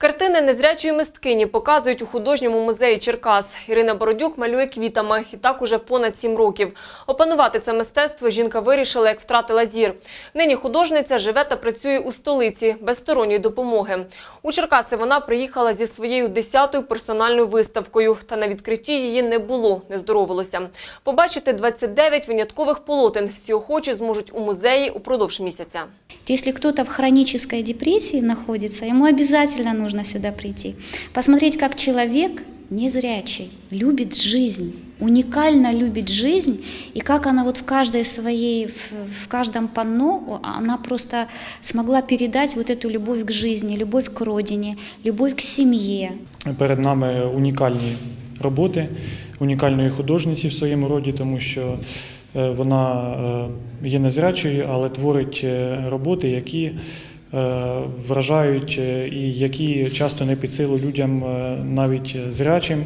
Картини незрячої мисткині показують у художньому музеї Черкас. Ірина Бородюк малює квітами і так уже понад сім років. Опанувати це мистецтво жінка вирішила, як втратила зір. Нині художниця живе та працює у столиці без сторонньої допомоги. У Черкаси вона приїхала зі своєю десятою персональною виставкою. Та на відкритті її не було, не здоровилося. Побачити 29 виняткових полотен всі охочі зможуть у музеї упродовж місяця. Если кто-то в хронической депрессии находится, ему обязательно нужно сюда прийти. Посмотреть, как человек незрячий любит жизнь, уникально любит жизнь, и как она вот в каждой своей, в, в каждом панно, она просто смогла передать вот эту любовь к жизни, любовь к родине, любовь к семье. Перед нами унікальні роботи, унікальної художниці в своєму роді, тому що е, вона е, є незрячою, але творить е, роботи, які вражають е, і які часто не під силу людям е, навіть зрячим.